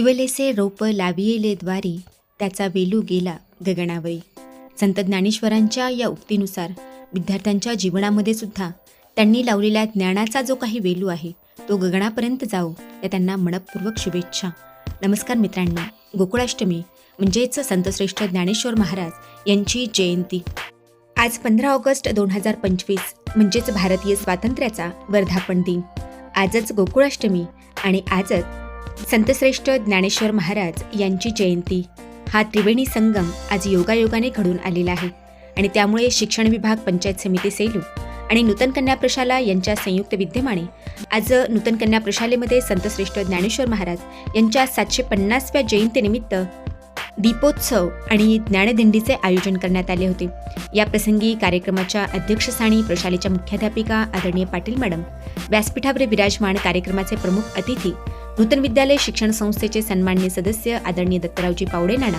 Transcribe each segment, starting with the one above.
इवलेसे रोप लावियेले द्वारी त्याचा वेलू गेला गगनावरी संत ज्ञानेश्वरांच्या या उक्तीनुसार विद्यार्थ्यांच्या जीवनामध्ये सुद्धा त्यांनी लावलेल्या ज्ञानाचा जो काही वेलू आहे तो गगनापर्यंत जाओ या त्यांना मनपूर्वक शुभेच्छा. नमस्कार मित्रांनो. गोकुळाष्टमी म्हणजेच संतश्रेष्ठ ज्ञानेश्वर महाराज यांची जयंती. आज पंधरा ऑगस्ट दोन हजार पंचवीस म्हणजेच भारतीय स्वातंत्र्याचा वर्धापन दिन. आजच गोकुळाष्टमी आणि आजच संतश्रेष्ठ ज्ञानेश्वर महाराज यांची जयंती. हा त्रिवेणी संगम आज योगायोगाने घडून आलेला आहे आणि त्यामुळे शिक्षण विभाग पंचायत समिती सेलू आणि नूतन कन्या प्रशाला यांच्या संयुक्त विद्यमाने आज नूतन कन्या प्रशालेमध्ये संतश्रेष्ठ ज्ञानेश्वर महाराज यांच्या सातशे पन्नासव्या जयंतीनिमित्त दीपोत्सव आणि ज्ञानदिंडीचे आयोजन करण्यात आले होते. या प्रसंगी कार्यक्रमाच्या अध्यक्षस्थानी प्रशालेच्या मुख्याध्यापिका आदरणीय पाटील मॅडम व्यासपीठावर विराजमान कार्यक्रमाचे प्रमुख अतिथी नूतन विद्यालय शिक्षण संस्थेचे सन्माननीय सदस्य आदरणीय दत्तरावजी पावडे नाना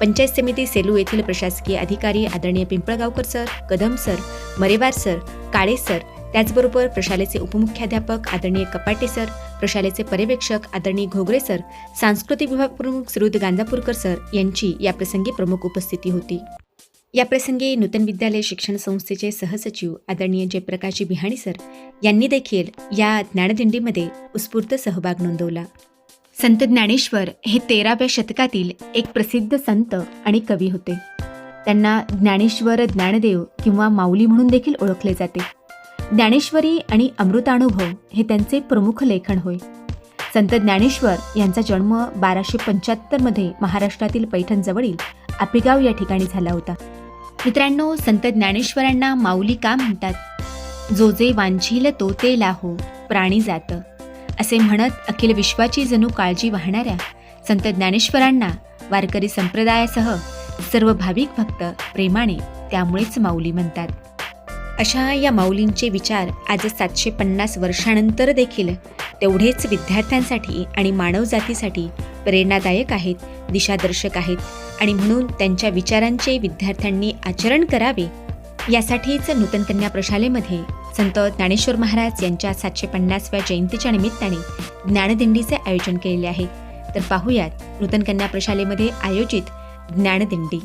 पंचायत समिती सेलू येथील प्रशासकीय अधिकारी आदरणीय Pimpalgaonkar sir Kadam sir Marewar sir Kale sir त्याचबरोबर प्रशालेचे उपमुख्याध्यापक आदरणीय कपाटे सर प्रशालेचे पर्यवेक्षक आदरणीय घोगरे सर सांस्कृतिक विभाग प्रमुख श्रीयुत गांजापूरकर सर यांची या प्रसंगी प्रमुख उपस्थिती होती. याप्रसंगी नूतन विद्यालय शिक्षण संस्थेचे सहसचिव आदरणीय जयप्रकाशजी बिहाणी सर यांनी देखील या ज्ञानदिंडीमध्ये उत्स्फूर्त सहभाग नोंदवला. संत ज्ञानेश्वर हे तेराव्या शतकातील एक प्रसिद्ध संत आणि कवी होते. त्यांना ज्ञानेश्वर ज्ञानदेव किंवा माऊली म्हणून देखील ओळखले जाते. ज्ञानेश्वरी आणि अमृतानुभव हे त्यांचे प्रमुख लेखन होय. संत ज्ञानेश्वर यांचा जन्म बाराशे पंच्याहत्तरमध्ये महाराष्ट्रातील पैठणजवळील आपेगाव या ठिकाणी झाला होता. मित्रांनो संत ज्ञानेश्वरांना माऊली का म्हणतात? जो जे वांछील तो ते लाहो प्राणी जात. असे म्हणत अखिल विश्वाची जणू काळजी वाहणाऱ्या संत ज्ञानेश्वरांना वारकरी संप्रदायासह सर्व भाविक भक्त प्रेमाने त्यामुळेच माऊली म्हणतात. अशा या माऊलींचे विचार आज सातशे पन्नास वर्षानंतर देखील तेवढेच विद्यार्थ्यांसाठी आणि मानवजातीसाठी प्रेरणादायक आहेत दिशादर्शक आहेत आणि म्हणून त्यांच्या विचारांचे विद्यार्थ्यांनी आचरण करावे. यासाठीच नूतन कन्या प्रशालेमध्ये संत ज्ञानेश्वर महाराज यांच्या सातशे पन्नासव्या जयंतीच्या निमित्ताने ज्ञानदिंडीचे आयोजन केलेले आहे. तर पाहूयात नूतन कन्या प्रशालेमध्ये आयोजित ज्ञानदिंडी.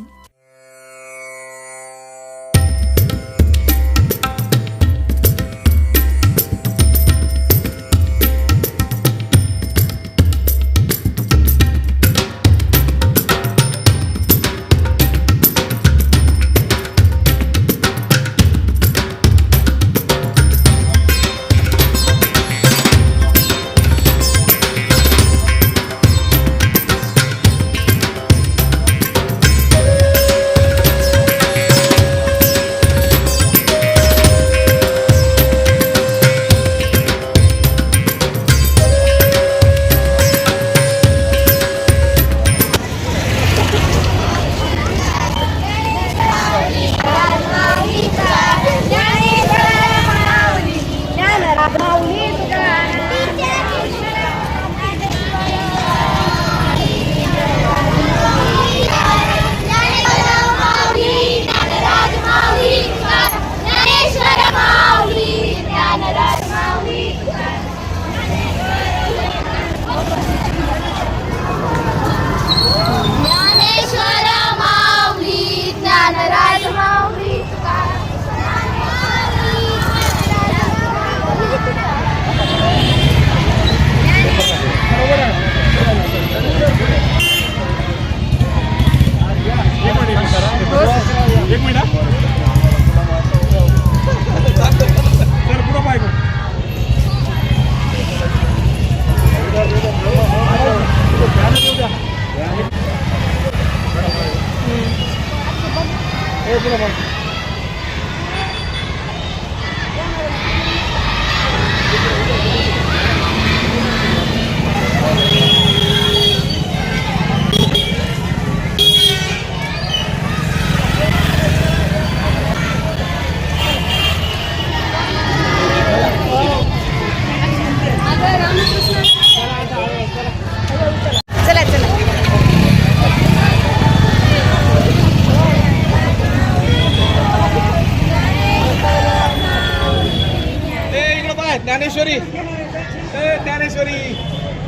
ज्ञानेश्वरी. ए ज्ञानेश्वरी.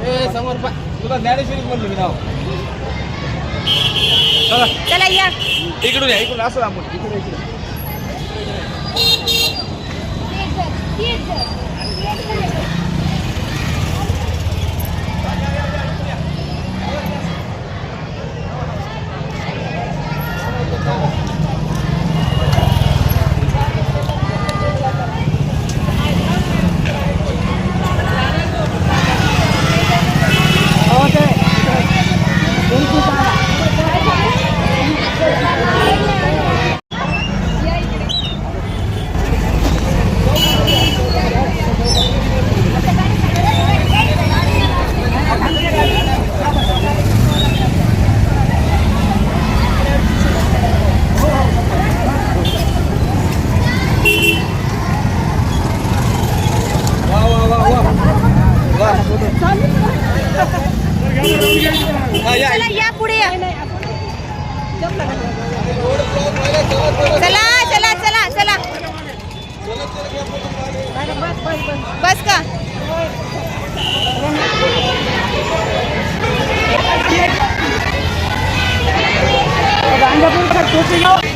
ए समोर तुला ज्ञानेश्वरीच म्हणलं मी नाव. चला. चला या. इकडून या इकडून असं आपण इकडे इकडे वा वा वा वा हा, या चला या पुढे या चला चला चला चला. बस का? गांजापूर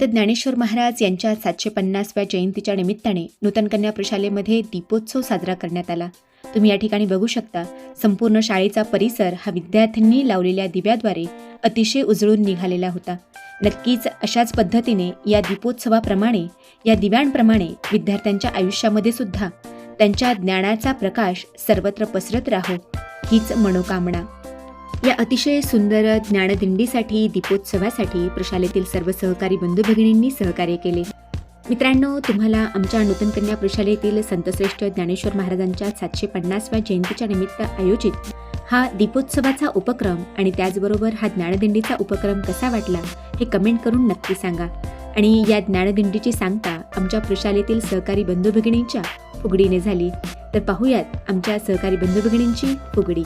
संत ज्ञानेश्वर महाराज यांच्या सातशे पन्नासव्या जयंतीच्या निमित्ताने नूतन कन्या प्रशालेमध्ये दीपोत्सव साजरा करण्यात आला. तुम्ही या ठिकाणी बघू शकता संपूर्ण शाळेचा परिसर हा विद्यार्थ्यांनी लावलेल्या दिव्याद्वारे अतिशय उजळून निघालेला होता. नक्कीच अशाच पद्धतीने या दीपोत्सवाप्रमाणे या दिव्यांप्रमाणे विद्यार्थ्यांच्या आयुष्यामध्ये सुद्धा त्यांच्या ज्ञानाचा प्रकाश सर्वत्र पसरत राहो हीच मनोकामना. या अतिशय सुंदर ज्ञानदिंडीसाठी दीपोत्सवासाठी प्रशालेतील सर्व सहकारी बंधू भगिनींनी सहकार्य केले. मित्रांनो तुम्हाला आमच्या नूतन कन्या प्रशालेतील संतश्रेष्ठ ज्ञानेश्वर महाराजांच्या सातशे पन्नासव्या जयंतीच्या निमित्त आयोजित हा दीपोत्सवाचा उपक्रम आणि त्याचबरोबर हा ज्ञानदिंडीचा उपक्रम कसा वाटला हे कमेंट करून नक्की सांगा. आणि या ज्ञानदिंडीची सांगता आमच्या प्रशालेतील सहकारी बंधू भगिनींच्या फुगडीने झाली. तर पाहूयात आमच्या सहकारी बंधू भगिनींची फुगडी.